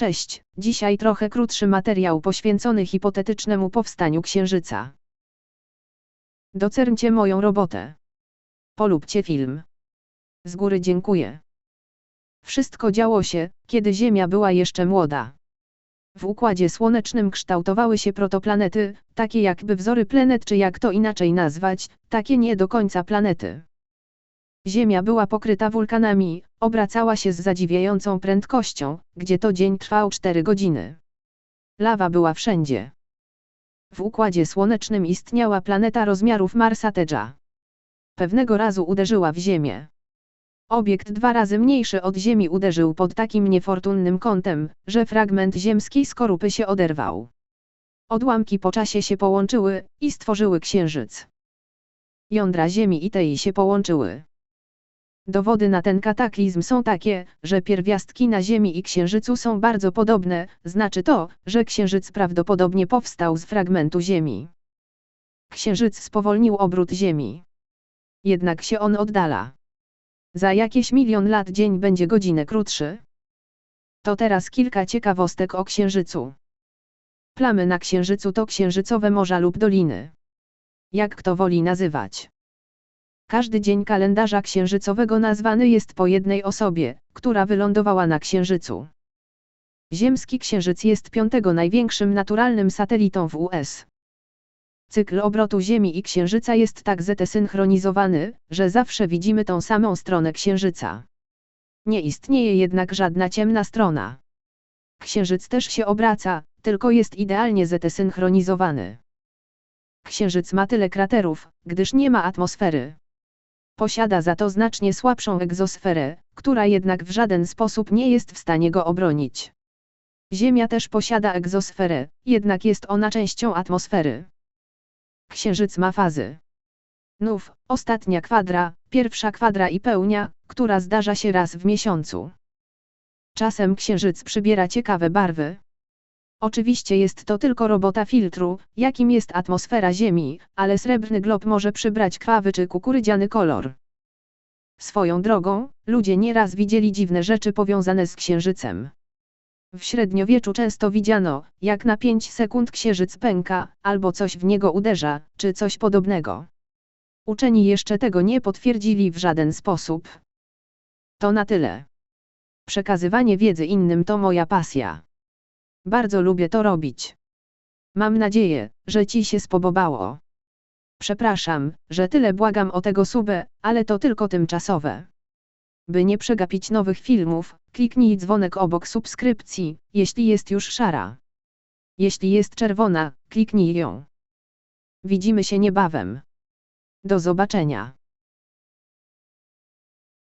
Cześć, dzisiaj trochę krótszy materiał poświęcony hipotetycznemu powstaniu Księżyca. Docerncie moją robotę. Polubcie film. Z góry dziękuję. Wszystko działo się, kiedy Ziemia była jeszcze młoda. W Układzie Słonecznym kształtowały się protoplanety, takie jakby wzory planet czy jak to inaczej nazwać, takie nie do końca planety. Ziemia była pokryta wulkanami, obracała się z zadziwiającą prędkością, gdzie to dzień trwał 4 godziny. Lawa była wszędzie. W Układzie Słonecznym istniała planeta rozmiarów Marsa Tedża. Pewnego razu uderzyła w Ziemię. Obiekt dwa razy mniejszy od Ziemi uderzył pod takim niefortunnym kątem, że fragment ziemskiej skorupy się oderwał. Odłamki po czasie się połączyły i stworzyły księżyc. Jądra Ziemi i tej się połączyły. Dowody na ten kataklizm są takie, że pierwiastki na Ziemi i Księżycu są bardzo podobne, znaczy to, że Księżyc prawdopodobnie powstał z fragmentu Ziemi. Księżyc spowolnił obrót Ziemi. Jednak się on oddala. Za jakieś milion lat dzień będzie godzinę krótszy. To teraz kilka ciekawostek o Księżycu. Plamy na Księżycu to księżycowe morza lub doliny. Jak kto woli nazywać. Każdy dzień kalendarza księżycowego nazwany jest po jednej osobie, która wylądowała na Księżycu. Ziemski Księżyc jest piątego największym naturalnym satelitą w US. Cykl obrotu Ziemi i Księżyca jest tak zetesynchronizowany, że zawsze widzimy tą samą stronę Księżyca. Nie istnieje jednak żadna ciemna strona. Księżyc też się obraca, tylko jest idealnie zetesynchronizowany. Księżyc ma tyle kraterów, gdyż nie ma atmosfery. Posiada za to znacznie słabszą egzosferę, która jednak w żaden sposób nie jest w stanie go obronić. Ziemia też posiada egzosferę, jednak jest ona częścią atmosfery. Księżyc ma fazy. Nów, ostatnia kwadra, pierwsza kwadra i pełnia, która zdarza się raz w miesiącu. Czasem księżyc przybiera ciekawe barwy. Oczywiście jest to tylko robota filtru, jakim jest atmosfera Ziemi, ale srebrny glob może przybrać krwawy czy kukurydziany kolor. Swoją drogą, ludzie nieraz widzieli dziwne rzeczy powiązane z księżycem. W średniowieczu często widziano, jak na 5 sekund księżyc pęka, albo coś w niego uderza, czy coś podobnego. Uczeni jeszcze tego nie potwierdzili w żaden sposób. To na tyle. Przekazywanie wiedzy innym to moja pasja. Bardzo lubię to robić. Mam nadzieję, że Ci się spodobało. Przepraszam, że tyle błagam o tego subę, ale to tylko tymczasowe. By nie przegapić nowych filmów, kliknij dzwonek obok subskrypcji, jeśli jest już szara. Jeśli jest czerwona, kliknij ją. Widzimy się niebawem. Do zobaczenia.